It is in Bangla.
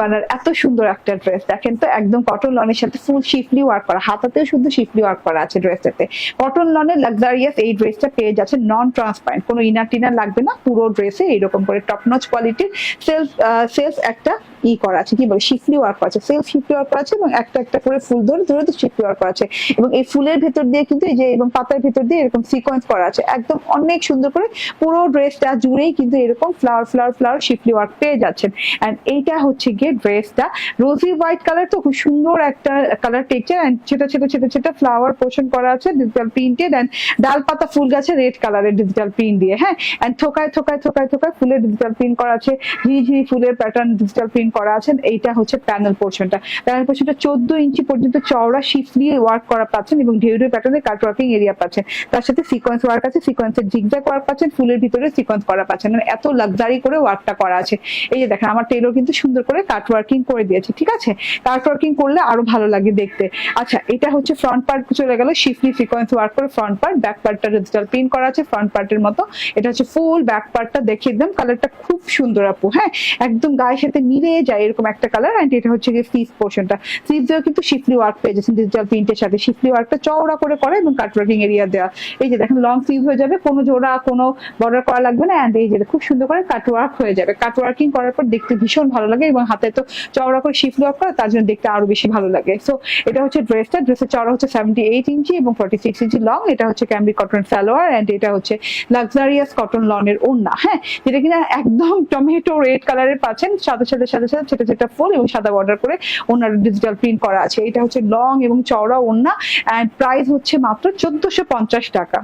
বানার এত সুন্দর একটা ড্রেস দেখেন তো, একদম কটন লনের সাথে ফুল শিফলি ওয়ার্ক করা। হাতাতেও শুধু শিফলি ওয়ার্ক করা আছে ড্রেসটাতে কটন লনের লাক্সারিয়াস এই ড্রেসটা পেয়ে যাচ্ছে নন ট্রান্সপারেন্ট কোনো ইনার টিনার লাগবে না, পুরো ড্রেসে এরকম করে টপনচ কোয়ালিটির সেলফ সেলস একটা ই করা আছে, কি বলে, শিফলি ওয়ার্ক করা আছে। সেলফ শিফলি ওয়ার্ক করা আছে এবং একটা একটা করে ফুল ধরে ধরে তো শিফলি ওয়ার্ক করা আছে। এবং এই ফুলের ভেতর দিয়ে কিন্তু এই যে, এবং পাতার ভেতর দিয়ে এরকম সিকোয়েন্স করা আছে। একদম অনেক সুন্দর করে পুরো ড্রেসটা জুড়েই কিন্তু এরকম ফ্লাওয়ার ফ্লাওয়ার ফ্লাওয়ার শিফলি ওয়ার্ক পেয়ে যাচ্ছেন। এন্ড এইটা হচ্ছে গিয়ে ড্রেসটা। রোজি হোয়াইট কালার তো খুব সুন্দর একটা কালার টেক্সচার এন্ড ছোট ছোট ছোট ছোট ফ্লাওয়ার পোর্শন করা আছে ডিজিটাল প্রিন্টেড এন্ড ডাল পাতা ফুল গাছে রেড কালারের ডিজিটাল প্রিন্ট দিয়ে হ্যাঁ? এন্ড থোকায় থোকায় থোকায় থোকায় ফুলের ডিজিটাল প্রিন্ট করা আছে। ঝিঝি ফুলের প্যাটার্ন ডিজিটাল প্রিন্ট করা আছে এইটা হচ্ছে প্যানেল পোর্শনটা প্যানেল পোর্শনটা চোদ্দ ইঞ্চি পর্যন্ত চওড়া শিফলি ওয়ার্ক করা পাচ্ছেন এবং ঢেউডের প্যাটার্নের কাট ওয়ার্কিং এরিয়া পাচ্ছেন। তার সাথে সিকোয়েন্স ওয়ার্ক আছে সিকোয়েন্সের জিগজ্যাগ ওয়ার্ক পাচ্ছেন, ফুলের ভিতরে সিকোয়েন্স করা পাচ্ছেন। মানে এত লাক্সারি করে ওয়ার্কটা করা আছে। এই যে দেখেন, আমার টেলর কিন্তু সুন্দর করে কাট ওয়ার্কিং করে দিয়েছে, ঠিক আছে? কাট ওয়ার্কিং করলে আরও ভালো লাগে দেখতে। আচ্ছা এটা হচ্ছে ফ্রন্ট পার্ট চলে গেল শিফলি সিকোয়েন্স ওয়ার্ক করে ফ্রন্ট পার্ট ব্যাক পার্টটা ডিজিটাল প্রিন্ট করা আছে ফ্রন্ট পার্টের মতো। এটা হচ্ছে ফুল ব্যাক পার্টটা দেখিয়ে দিলাম কালারটা খুব সুন্দর আপু হ্যাঁ? একদম গায়ের সাথে মিলে যায় এরকম একটা কালার অ্যান্ড এটা হচ্ছে গিয়ে স্লিভ পোর্শনটা স্লিভেও কিন্তু শিফলি ওয়ার্ক পেয়ে যাচ্ছেন ডিজিটাল প্রিন্টের সাথে। শিফলি ওয়ার্কটা চওড়া করে করা এবং কাট ওয়ার্কিং এরিয়া দেওয়া। এই যে দেখেন লং স্লিভ হয়ে যাবে, কোনো জোড়া, কোনো বর্ডার করা লাগবে না অ্যান্ড এই যে খুব সুন্দর করে কাট ওয়ার্ক হয়ে যাবে। কাট ওয়ার্কিং করার পর দেখতে ভীষণ ভালো লাগে এবং হাতে তো চওড়া করে শিফলি ওয়ার্ক করা, তার জন্য দেখতে আরও বেশি ভালো লাগে। সো এটা হচ্ছে ড্রেসটা ড্রেসের চওড়া হচ্ছে সেভেন্টি এইট ইঞ্চি এবং ফর্টি সিক্স ইঞ্চি লং এটা হচ্ছে ক্যামরি কটন সালোয়ার অ্যান্ড এটা হচ্ছে লাক্সারিয়াস কটন লনের ওড়না। হ্যাঁ যেটা কিনা একদম টমেটো রেড কালারের পাচ্ছেন, সাথে সাথে সাথে সাথে ছোট ছোট ফুল এবং সাদা বর্ডার করে ওনার ডিজিটাল প্রিন্ট করা আছে। এটা হচ্ছে লং এবং চওড়া ওড়না অ্যান্ড প্রাইস হচ্ছে মাত্র চোদ্দশো টাকা।